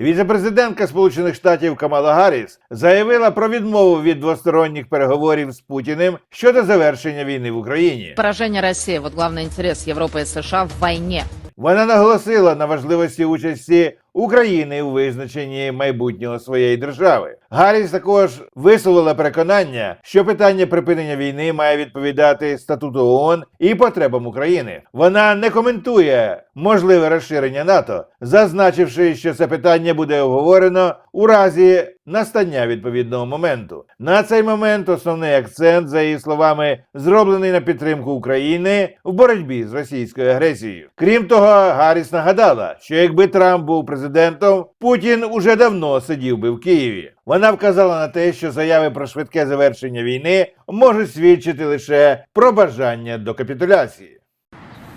Віцепрезидентка Сполучених Штатів Камала Гарріс заявила про відмову від двосторонніх переговорів з Путіним щодо завершення війни в Україні. Пораження Росії, – вот головний інтерес Європи і США в войне. Вона наголосила на важливості участі України у визначенні майбутнього своєї держави. Гарріс також висловила переконання, що питання припинення війни має відповідати статуту ООН і потребам України. Вона не коментує можливе розширення НАТО, зазначивши, що це питання буде обговорено у разі настання відповідного моменту. На цей момент основний акцент, за її словами, зроблений на підтримку України в боротьбі з російською агресією. Крім того, Гарріс нагадала, що якби Трамп був президентом, Путін уже давно сидів би в Києві. Вона вказала на те, що заяви про швидке завершення війни можуть свідчити лише про бажання до капітуляції.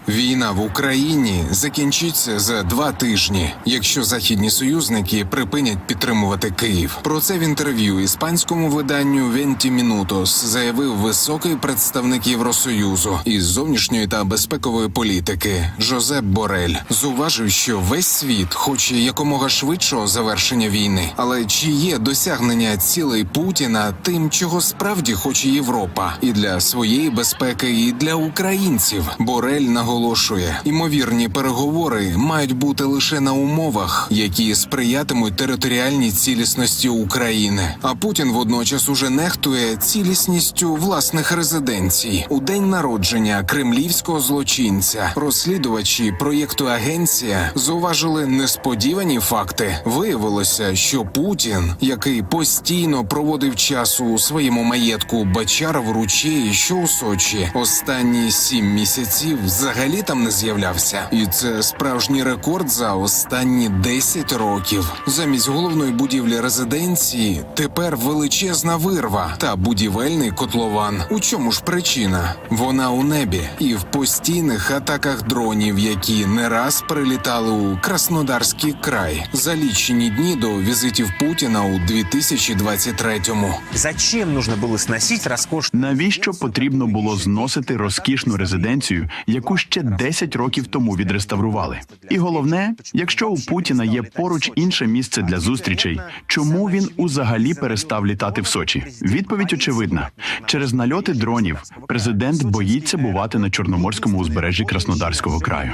Війна в Україні закінчиться за два тижні, якщо західні союзники припинять підтримувати Київ. Про це в інтерв'ю іспанському виданню Венті Мінутос заявив високий представник Євросоюзу із зовнішньої та безпекової політики Жозеп Борель. Зуважив, що весь світ хоче якомога швидшого завершення війни. Але чи є досягнення цілей Путіна тим, чого справді хоче Європа, і для своєї безпеки, і для українців? Борель наголошує, імовірні переговори мають бути лише на умовах, які сприятимуть територіальній цілісності України. А Путін водночас уже нехтує цілісністю власних резиденцій у день народження кремлівського злочинця. Розслідувачі проєкту Агенція зауважили несподівані факти. Виявилося, що Путін, який постійно проводив час у своєму маєтку Бачаров ручей, що у Сочі, останні сім місяців взагалі там не з'являвся, і це справжній рекорд за останні 10 років. Замість головної будівлі резиденції тепер величезна вирва та будівельний котлован. У чому ж причина? Вона у небі і в постійних атаках дронів, які не раз прилітали у Краснодарський край за лічені дні до візитів Путіна у 2023-му. Зачем нужно было сносить роскошный Навіщо потрібно було зносити розкішну резиденцію, яку ще 10 років тому відреставрували? І головне, якщо у Путіна є поруч інше місце для зустрічей, чому він узагалі перестав літати в Сочі? Відповідь очевидна: через нальоти дронів президент боїться бувати на чорноморському узбережжі Краснодарського краю.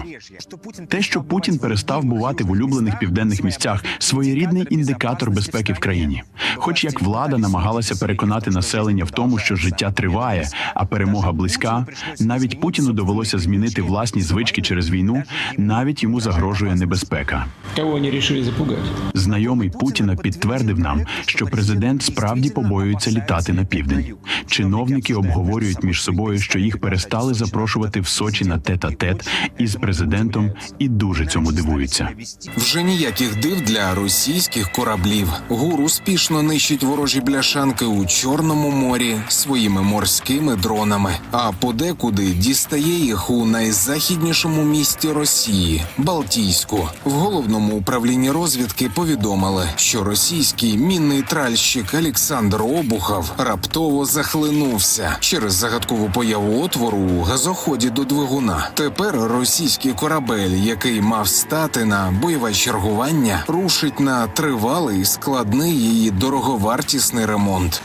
Те, що Путін перестав бувати в улюблених південних місцях, своєрідний індикатор безпеки в країні. Хоч як влада намагалася переконати населення в тому, що життя триває, а перемога близька, навіть Путіну довелося змінити власні звички через війну, навіть йому загрожує небезпека. Кого они решили запугать? Знайомий Путіна підтвердив нам, що президент справді побоюється літати на південь. Чиновники обговорюють між собою, що їх перестали запрошувати в Сочі на тет-а-тет із президентом, і дуже цьому дивуються. Вже ніяких див для російських кораблів. ГУР успішно нищить ворожі бляшанки у Чорному морі своїми морськими дронами, а подекуди дістає їх у найзахіднішому місті Росії Балтійську. В головному управлінні розвідки повідомили, що російський мінний тральщик Олександр Обухов раптово захлинувся через загадкову появу отвору у газоході до двигуна. Тепер російський корабель, який мав стати на бойове чергування, рушить на тривалий складний її дороговартісний ремонт.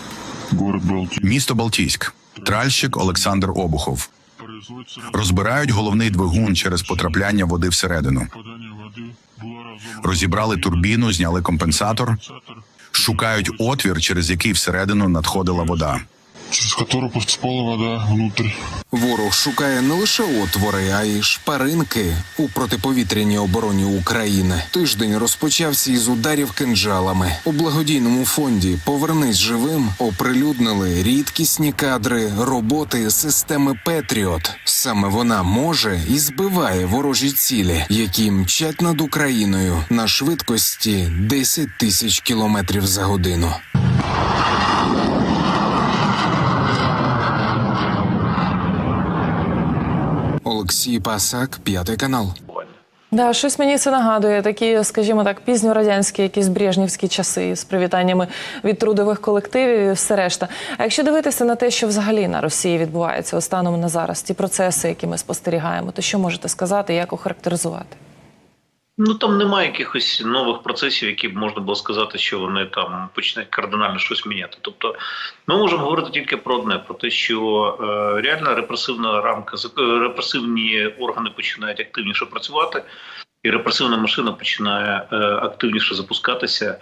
Місто Балтійськ. Тральщик Олександр Обухов. Розбирають головний двигун через потрапляння води всередину. Розібрали турбіну, зняли компенсатор, шукають отвір, через який всередину надходила вода. Через которую поступала вода внутрь. Ворог шукає не лише отвори, а й шпаринки у протиповітряній обороні України. Тиждень розпочався із ударів кинджалами. У благодійному фонді Повернись живим оприлюднили рідкісні кадри роботи системи Петріот. Саме вона може і збиває ворожі цілі, які мчать над Україною на швидкості 10 тисяч кілометрів за годину. Олексій Пасак, п'ятий канал. Да, щось мені це нагадує такі, скажімо так, пізньорадянські, якісь брежнівські часи з привітаннями від трудових колективів і все решта. А якщо дивитися на те, що взагалі на Росії відбувається останом на зараз, ті процеси, які ми спостерігаємо, то що можете сказати, як охарактеризувати? Ну там немає якихось нових процесів, які б можна було сказати, що вони там починають кардинально щось міняти. Тобто, ми можемо говорити тільки про одне: про те, що е, реальна репресивна рамка, зак- репресивні органи починають активніше працювати, і репресивна машина починає е, активніше запускатися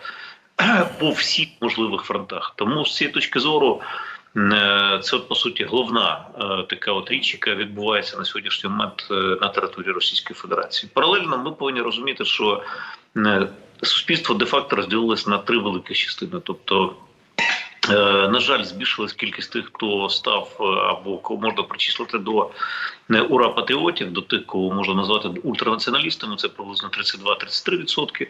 по всіх можливих фронтах. Тому з цієї точки зору. Е, Це по суті головна е, така от річ, яка відбувається на сьогоднішній момент е, на території Російської Федерації. Паралельно ми повинні розуміти, що суспільство де-факто розділилось на три великі частини. Тобто, на жаль, збільшилась кількість тих, хто став е, або кого можна причислити до е, ура патріотів, до тих, кого можна назвати ультранаціоналістами. Це приблизно 32-33%.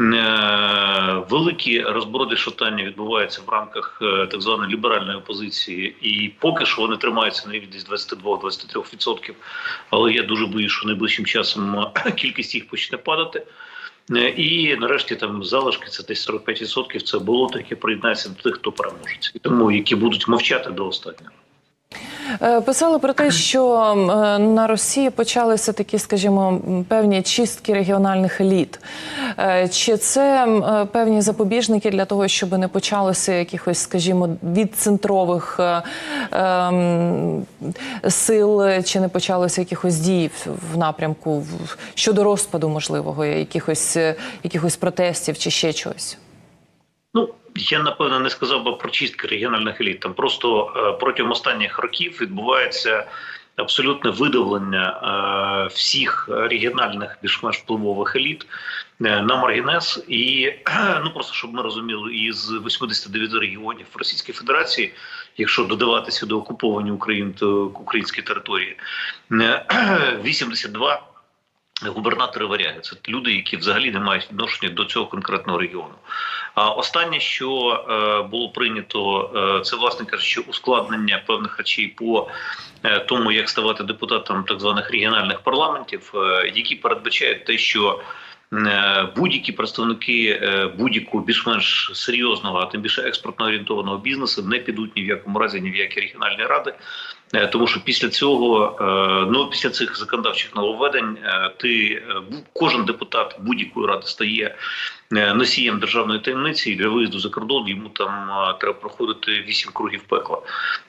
Е, Великі розброди шатання відбуваються в рамках е, так званої ліберальної опозиції, і поки що вони тримаються на рівні десь 22-23%. Але я дуже боюсь, що найближчим часом е, кількість їх почне падати. Е, І нарешті там залишки це десь 45% Це було таке приєднається до тих, хто переможеться, тому які будуть мовчати до останнього. Е, Писали про те, що е, на Росії почалися такі, скажімо, певні чистки регіональних еліт. Е, Чи це певні запобіжники для того, щоб не почалося якихось, скажімо, від центрових е, ем, сил, чи не почалося якихось дій в- напрямку щодо розпаду можливого, якихось, якихось протестів чи ще чогось? Ну я напевно не сказав би про чистки регіональних еліт. Там просто е, протягом останніх років відбувається абсолютне видавлення е, всіх регіональних більш-менш впливових еліт е, на маргінес. І ну просто щоб ми розуміли, із 89 регіонів Російської Федерації, якщо додавати сюди окуповані Україн, то українські території, е, 82 Губернатори варяги це люди, які взагалі не мають відношення до цього конкретного регіону. А останнє, що е, було прийнято, е, це власне кажучи, ускладнення певних речей по е, тому, як ставати депутатом так званих регіональних парламентів, е, які передбачають те, що е, будь-які представники е, будь-якого більш-менш серйозного, а тим більше експортно орієнтованого бізнесу не підуть ні в якому разі ні в які регіональні ради. Е, Тому що після цього, е, ну після цих законодавчих нововведень, е, ти кожен депутат будь-якої ради стає носієм державної таємниці і для виїзду за кордон йому там треба проходити вісім кругів пекла.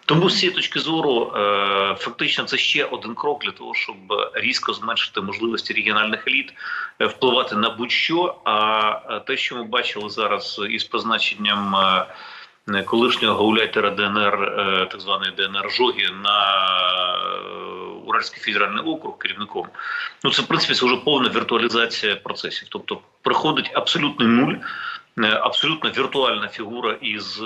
Тому з цієї точки зору, фактично, це ще один крок для того, щоб різко зменшити можливості регіональних еліт впливати на будь-що. А те, що ми бачили зараз із призначенням. Е, колишнього гауляйтера ДНР, е, так званої ДНР Жогі, на е, Уральський федеральний округ керівником. Ну це в принципі це вже повна віртуалізація процесів. Тобто приходить абсолютний нуль. Абсолютно віртуальна фігура із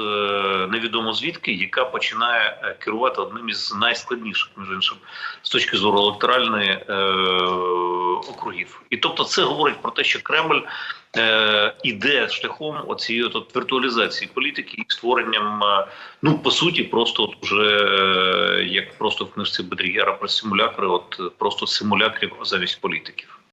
невідомо звідки, яка починає керувати одним із найскладніших, між іншим, з точки зору електоральної е. І тобто, це говорить про те, що Кремль е, іде шляхом оцієї от, віртуалізації політики і створенням, е, ну по суті, просто от уже е, як просто в книжці Бедрігера про симулякри, от просто симулякрів замість політиків.